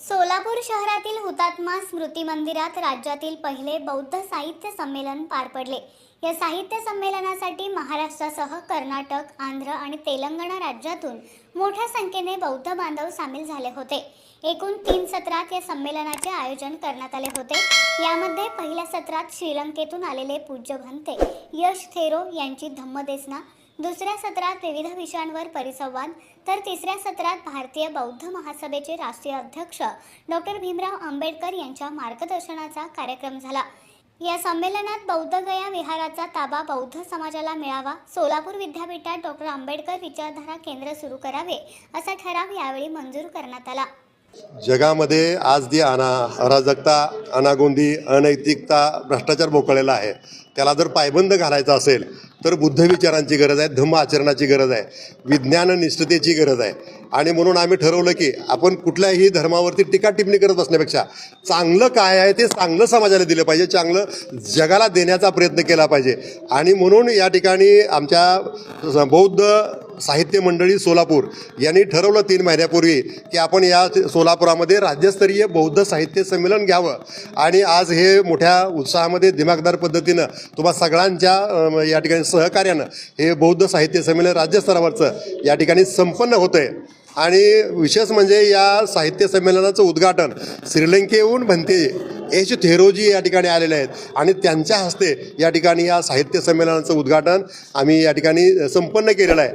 सोलापूर शहरातील हुतात्मा स्मृती मंदिरात राज्यातील पहिले बौद्ध साहित्य संमेलन पार पडले. या साहित्य संमेलनासाठी महाराष्ट्रासह कर्नाटक आंध्र आणि तेलंगणा राज्यातून मोठ्या संख्येने बौद्ध बांधव सामील झाले होते. एकूण तीन सत्रात या संमेलनाचे आयोजन करण्यात आले होते. यामध्ये पहिल्या सत्रात श्रीलंकेतून आलेले पूज्य भंते यश थेरो यांची धम्मदेसना दुसऱ्या सत्रात विविध विषयांवर परिसंवाद तर तिसऱ्या सत्रात भारतीय बौद्ध महासभेचे राष्ट्रीय अध्यक्ष डॉक्टर भीमराव आंबेडकर यांच्या मार्गदर्शनाचा कार्यक्रम झाला. या संमेलनात बौद्ध गया विहाराचा ताबा बौद्ध समाजाला मिळावा सोलापूर विद्यापीठात डॉक्टर आंबेडकर विचारधारा केंद्र सुरू करावे असा ठराव यावेळी मंजूर करण्यात आला. जगामध्ये आज जी अना अराजकता अनागोंदी अनैतिकता भ्रष्टाचार मोकळलेला आहे त्याला जर पायबंद घालायचा असेल तर बुद्ध विचारांची गरज आहे धम्म आचरणाची गरज आहे विज्ञान निष्ठतेची गरज आहे. आणि म्हणून आम्ही ठरवलं की आपण कुठल्याही धर्मावरती टीका टिप्पणी करत बसण्यापेक्षा चांगलं काय आहे ते चांगलं समाजाला दिलं पाहिजे चांगलं जगाला देण्याचा प्रयत्न केला पाहिजे. आणि म्हणून या ठिकाणी आमच्या बौद्ध साहित्य मंडळी सोलापूर यांनी ठरवलं तीन महिन्यापूर्वी की आपण या सोलापुरामध्ये राज्यस्तरीय बौद्ध साहित्य संमेलन घ्यावं. आणि आज हे मोठ्या उत्साहामध्ये दिमागदार पद्धतीनं तुम्हा सगळ्यांच्या या ठिकाणी सहकार्यानं हे बौद्ध साहित्य संमेलन राज्यस्तरावरचं या ठिकाणी संपन्न होतं आहे आणि विशेष म्हणजे या साहित्य संमेलनाचं उद्घाटन श्रीलंकेहून भंते एच थेरोजी या ठिकाणी आलेले आहेत. आणि त्यांच्या हस्ते या ठिकाणी या साहित्य संमेलनाचं उद्घाटन आम्ही या ठिकाणी संपन्न केलेलं आहे.